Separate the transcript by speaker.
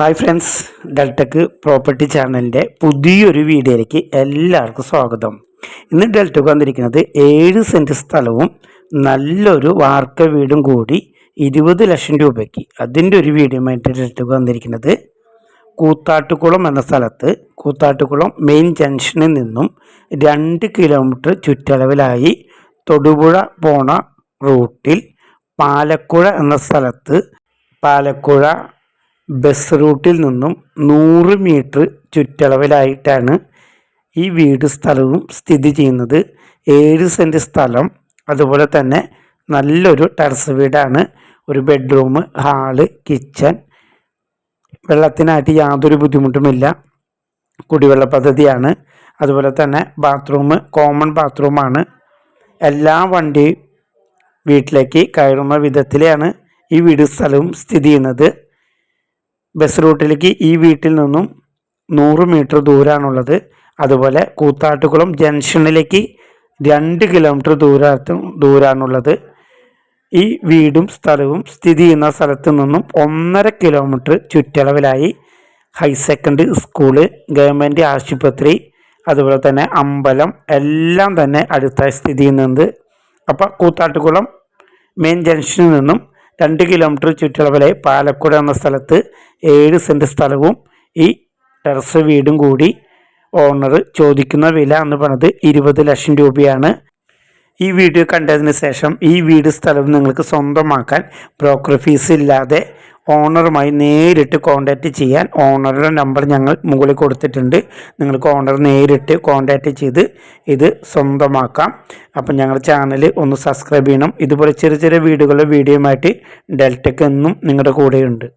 Speaker 1: hi friends ഡെൽറ്റക്ക് property ചാനലിൻ്റെ പുതിയൊരു വീഡിയോയിലേക്ക് എല്ലാവർക്കും സ്വാഗതം ഇന്ന് ഡെൽറ്റക്ക് വന്നിരിക്കുന്നത് ഏഴ് സെൻറ്റ് സ്ഥലവും നല്ലൊരു വാർക്ക വീടും കൂടി ഇരുപത് ലക്ഷം രൂപയ്ക്ക് അതിൻ്റെ ഒരു വീഡിയോമായിട്ട് ഡെൽറ്റക്ക് വന്നിരിക്കുന്നത് കൂത്താട്ടുകുളം എന്ന സ്ഥലത്ത് കൂത്താട്ടുകുളം മെയിൻ ജംഗ്ഷനിൽ നിന്നും രണ്ട് കിലോമീറ്റർ ചുറ്റളവിലായി തൊടുപുഴ പോണ റൂട്ടിൽ പാലക്കുഴ എന്ന സ്ഥലത്ത് പാലക്കുഴ ബസ് റൂട്ടിൽ നിന്നും നൂറ് മീറ്റർ ചുറ്റളവിലായിട്ടാണ് ഈ വീട് സ്ഥലവും സ്ഥിതി ചെയ്യുന്നത് ഏഴ് സെൻറ്റ് സ്ഥലം അതുപോലെ തന്നെ നല്ലൊരു ടെറസ് വീടാണ് ഒരു ബെഡ്റൂം ഹാള് കിച്ചൺ വെള്ളത്തിനായിട്ട് യാതൊരു ബുദ്ധിമുട്ടുമില്ല കുടിവെള്ള പദ്ധതിയാണ് അതുപോലെ തന്നെ ബാത്റൂം കോമൺ ബാത്റൂമാണ് എല്ലാ വണ്ടിയും വീട്ടിലേക്ക് കയറുന്ന വിധത്തിലാണ് ഈ വീട് സ്ഥലവും സ്ഥിതി ചെയ്യുന്നത് ബസ് റൂട്ടിലേക്ക് ഈ വീട്ടിൽ നിന്നും നൂറ് മീറ്റർ ദൂരമാണുള്ളത് അതുപോലെ കൂത്താട്ടുകുളം ജംഗ്ഷനിലേക്ക് രണ്ട് കിലോമീറ്റർ ദൂരത്തും ദൂരമാണുള്ളത് ഈ വീടും സ്ഥലവും സ്ഥിതി ചെയ്യുന്ന സ്ഥലത്ത് നിന്നും ഒന്നര കിലോമീറ്റർ ചുറ്റളവിലായി ഹൈ സെക്കൻഡറി സ്കൂള് ഗവൺമെൻറ് ആശുപത്രി അതുപോലെ തന്നെ അമ്പലം എല്ലാം തന്നെ അടുത്ത സ്ഥിതി ചെയ്യുന്നുണ്ട് അപ്പോൾ കൂത്താട്ടുകുളം മെയിൻ ജംഗ്ഷനിൽ നിന്നും രണ്ട് കിലോമീറ്റർ ചുറ്റളവിലെ പാലക്കുട എന്ന സ്ഥലത്ത് ഏഴ് സെൻറ്റ് സ്ഥലവും ഈ ടെറസ് വീടും കൂടി ഓണർ ചോദിക്കുന്ന വില എന്ന് പറഞ്ഞത് ഇരുപത് ലക്ഷം രൂപയാണ് ഈ വീഡിയോ കണ്ടതിന് ശേഷം ഈ വീട് സ്ഥലം നിങ്ങൾക്ക് സ്വന്തമാക്കാൻ ബ്രോക്കർ ഫീസ് ഇല്ലാതെ ഓണറുമായി നേരിട്ട് കോൺടാക്റ്റ് ചെയ്യാൻ ഓണറുടെ നമ്പർ ഞങ്ങൾ മുകളിൽ കൊടുത്തിട്ടുണ്ട് നിങ്ങൾക്ക് ഓണർ നേരിട്ട് കോൺടാക്റ്റ് ചെയ്ത് ഇത് സ്വന്തമാക്കാം അപ്പം ഞങ്ങളുടെ ചാനൽ ഒന്ന് സബ്സ്ക്രൈബ് ചെയ്യണം ഇതുപോലെ ചെറിയ ചെറിയ വീടുകളുടെ വീഡിയോയുമായിട്ട് ഡെൽറ്റക്ക് എന്നും നിങ്ങളുടെ കൂടെയുണ്ട്